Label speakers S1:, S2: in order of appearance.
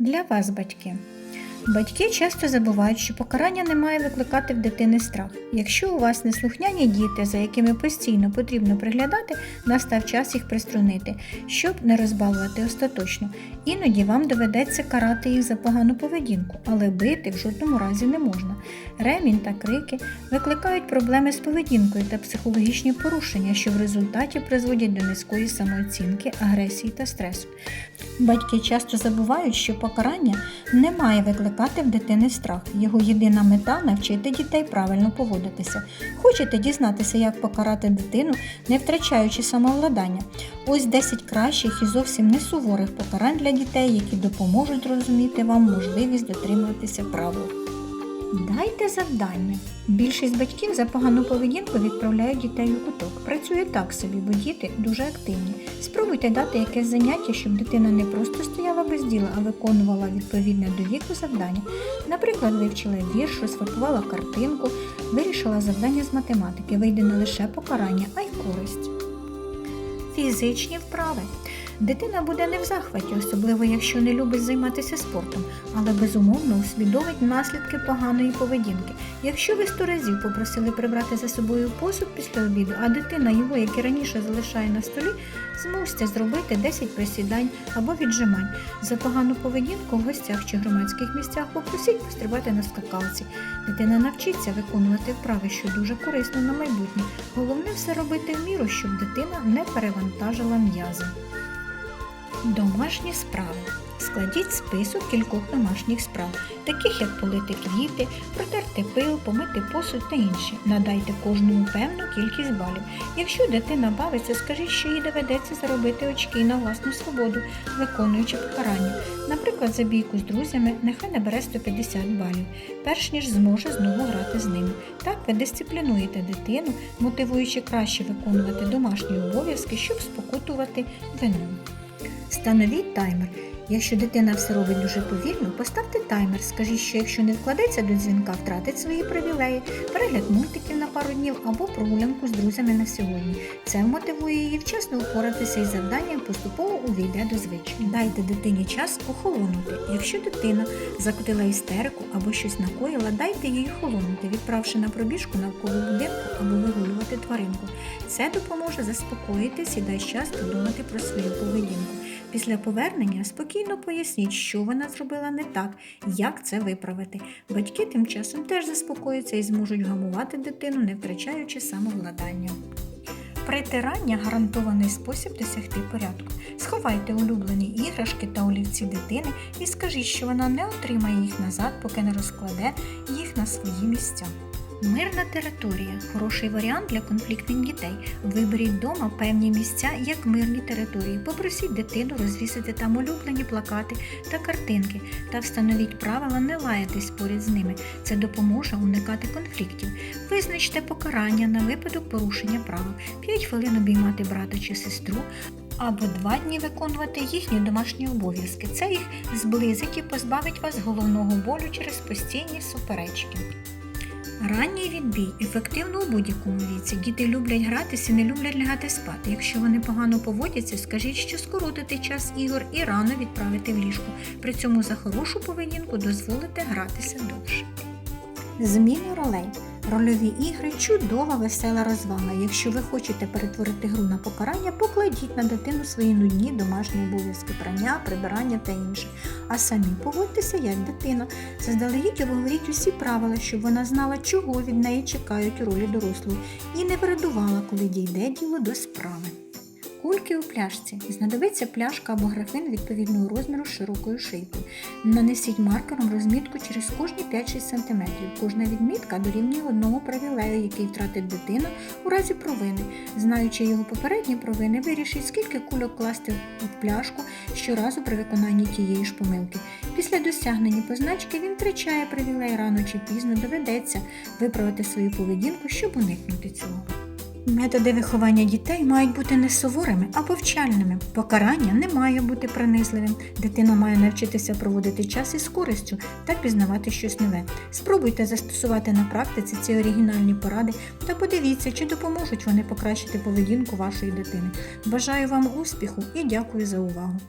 S1: Для вас, батьки. Батьки часто забувають, що покарання не має викликати в дитини страх. Якщо у вас неслухняні діти, за якими постійно потрібно приглядати, настав час їх приструнити, щоб не розбалувати остаточно. Іноді вам доведеться карати їх за погану поведінку, але бити в жодному разі не можна. Ремінь та крики викликають проблеми з поведінкою та психологічні порушення, що в результаті призводять до низької самооцінки, агресії та стресу. Батьки часто забувають, що покарання не має викликати в дитини страх. Його єдина мета навчити дітей правильно поводитися. Хочете дізнатися, як покарати дитину, не втрачаючи самовладання? Ось 10 кращих і зовсім не суворих покарань для дітей, які допоможуть зрозуміти вам можливість дотримуватися правил. Дайте завдання. Більшість батьків за погану поведінку відправляють дітей у куток. Працює так собі, бо діти дуже активні. Спробуйте дати якесь заняття, щоб дитина не просто стояла без діла, а виконувала відповідне до віку завдання. Наприклад, вивчила вірш, розфарбувала картинку, вирішила завдання з математики. Вийде не лише покарання, а й користь. Фізичні вправи. Дитина буде не в захваті, особливо якщо не любить займатися спортом, але безумовно усвідомить наслідки поганої поведінки. Якщо ви сто разів попросили прибрати за собою посуд після обіду, а дитина його, як і раніше, залишає на столі, змусьте зробити 10 присідань або віджимань. За погану поведінку в гостях чи громадських місцях попросіть пострибати на скакалці. Дитина навчиться виконувати вправи, що дуже корисно на майбутнє. Головне все робити в міру, щоб дитина не перевантажила м'язи. Домашні справи. Складіть список кількох домашніх справ, таких як полити квіти, протерти пил, помити посуд та інші. Надайте кожному певну кількість балів. Якщо дитина бавиться, скажіть, що їй доведеться заробити очки на власну свободу, виконуючи покарання. Наприклад, за бійку з друзями нехай набере 150 балів, перш ніж зможе знову грати з ними. Так ви дисциплінуєте дитину, мотивуючи краще виконувати домашні обов'язки, щоб спокутувати вину. Встановіть таймер. Якщо дитина все робить дуже повільно, поставте таймер. Скажіть, що якщо не вкладеться до дзвінка, втратить свої привілеї, перегляд мультиків на пару днів або прогулянку з друзями на сьогодні. Це мотивує її вчасно впоратися із завданням, поступово увійде до звички. Дайте дитині час охолонути. Якщо дитина закотила істерику або щось накоїла, дайте їй охолонути, відправши на пробіжку навколо будинку або вигулювати тваринку. Це допоможе заспокоїтись і дасть час подумати про свою поведінку. Після повернення спокійно поясніть, що вона зробила не так, як це виправити. Батьки тим часом теж заспокояться і зможуть гамувати дитину, не втрачаючи самовладання. Притирання гарантований спосіб досягти порядку. Сховайте улюблені іграшки та олівці дитини і скажіть, що вона не отримає їх назад, поки не розкладе їх на свої місця. Мирна територія хороший варіант для конфліктних дітей. Виберіть вдома певні місця як мирні території. Попросіть дитину розвісити там улюблені плакати та картинки та встановіть правила не лаятись поряд з ними. Це допоможе уникати конфліктів. Визначте покарання на випадок порушення правил. 5 хвилин обіймати брата чи сестру. Або два дні виконувати їхні домашні обов'язки. Це їх зблизить і позбавить вас головного болю через постійні суперечки. Ранній відбій ефективно у будь-якому віці. Діти люблять гратися, не люблять лягати спати. Якщо вони погано поводяться, скажіть, що скоротити час ігор і рано відправити в ліжко. При цьому за хорошу поведінку дозволите гратися довше. Зміни ролей. Рольові ігри чудова весела розвага. Якщо ви хочете перетворити гру на покарання, покладіть на дитину свої нудні домашні обов'язки, прання, прибирання та інше. А самі поводьтеся як дитина. Заздалегідь обговоріть усі правила, щоб вона знала, чого від неї чекають у ролі дорослої, і не вирадувала, коли дійде діло до справи. Кульки у пляшці. Знадобиться пляшка або графин відповідного розміру з широкою шийкою. Нанесіть маркером розмітку через кожні 5-6 см. Кожна відмітка дорівнює одного привілею, який втратить дитина у разі провини. Знаючи його попередні провини, вирішіть, скільки кульок класти в пляшку щоразу при виконанні тієї ж помилки. Після досягнення позначки він втрачає привілей рано чи пізно доведеться виправити свою поведінку, щоб уникнути цього. Методи виховання дітей мають бути не суворими, а повчальними. Покарання не має бути принизливим. Дитина має навчитися проводити час із користю та пізнавати щось нове. Спробуйте застосувати на практиці ці оригінальні поради та подивіться, чи допоможуть вони покращити поведінку вашої дитини. Бажаю вам успіху і дякую за увагу!